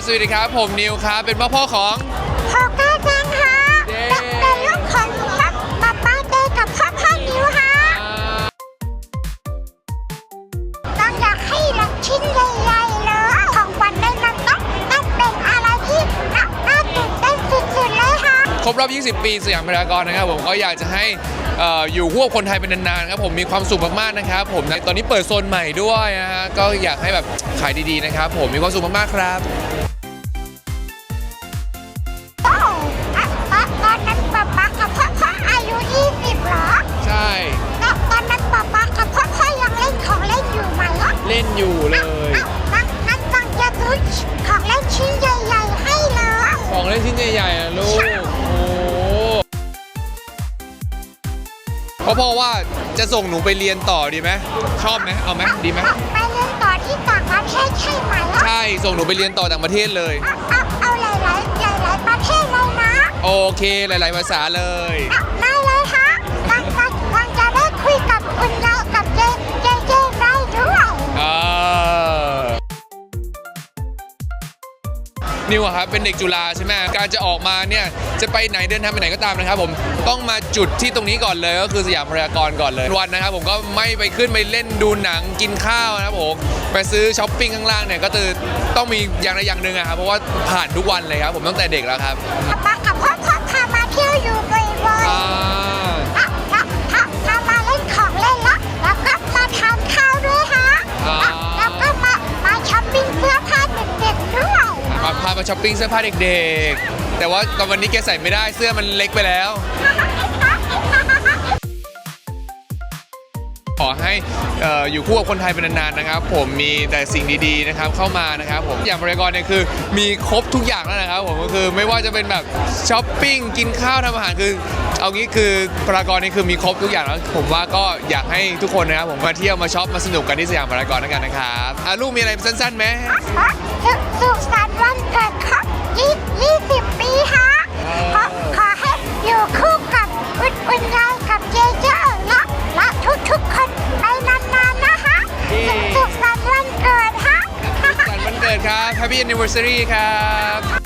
สวัสดีครับ ผมนิวครับ เป็นพ่อพ่อของขอก้าจังค่ะเย้เป็นลูกของพ่อป๊าป้าเดย์กับพ่อพ่อนิวค่ะต้องอยากให้รักชิ้นใหญ่ๆเลยของขวัญในนั้นต้องต้องเป็นอะไรที่น่าน่าตื่นเต้นสุดๆเลยค่ะครบรอบ 20 ปีสยามพารากอนนะครับผมก็อยากจะให้เอ่ออยู่คู่กับคนไทยเป็นนานๆครับผมมีความสุขมากๆนะครับผมตอนนี้เปิดโซนใหม่ด้วยนะฮะก็อยากให้แบบขายดีๆนะครับผมมีความสุขมากๆครับ อยู่เลยมันงั้นต้องจะซื้อของเล่นชิ้นใหญ่ๆให้เลยของเล่นชิ้นใหญ่ๆอะลูกโอ้เพราะพ่อว่าจะส่งหนูไปเรียนต่อดีไหมชอบไหมเอาไหมดีไหมไปเรียนต่อที่ต่างประเทศใช่ไหมล่ะใช่ส่งหนูไปเรียนต่อต่างประเทศเลยเอาเอาหลายๆหลายๆประเทศเลยนะโอเคหลาย ๆ ภาษาเลย นิวอะครับเป็นเด็กจุฬาใช่ไหมการจะออกมาเนี่ยจะไปไหนเดินทางไปไหนก็ตามนะครับผมต้องมาจุดที่ตรงนี้ก่อนเลยก็คือสยามพารากอนก่อนเลยวันนะครับผมก็ไม่ไปขึ้นไปเล่นดูหนังกินข้าวนะครับผมไปซื้อช้อปปิ้งข้างล่างเนี่ยก็คือต้องมีอย่างใดอย่างหนึ่งอะครับเพราะว่าผ่านทุกวันเลยครับผมตั้งแต่เด็กแล้วครับป๊าป๊ากับพ่อพ่อพามาเที่ยวอยู่บ่อยๆ อ่า มามาช้อปปิ้งเสื้อผ้าเด็กๆ แต่ว่าตอนวันนี้แกใส่ไม่ได้เสื้อมันเล็กไปแล้ว ขอให้เอ่ออยู่คู่กับคนไทยเป็นนานๆนะครับ ผมมีแต่สิ่งดีๆนะครับเข้ามานะครับผมอย่างบริกรเนี่ยคือมีครบทุกอย่างแล้วนะครับผมก็คือไม่ว่าจะเป็นแบบช้อปปิ้งกินข้าวทำอาหารคือเอางี้คือพารากอนนี่คือมีครบทุกอย่างแล้วผมว่าก็อยากให้ทุกคนนะครับผมมาเที่ยวมาช็อปมาสนุกกันที่สยามพารากอนแล้วกันนะครับอะลูกมีอะไรสั้นๆไหม สุขสันต์วันเกิดครับยี่ยี่สิบปีฮะขอขอให้อยู่คู่กับคุณคุณยายกับเจเจและและทุกทุกๆคนไปนานๆนะคะสุขสุขสันต์วันเกิดฮะ สุขสันต์วันเกิดครับ Happy Anniversary ครับ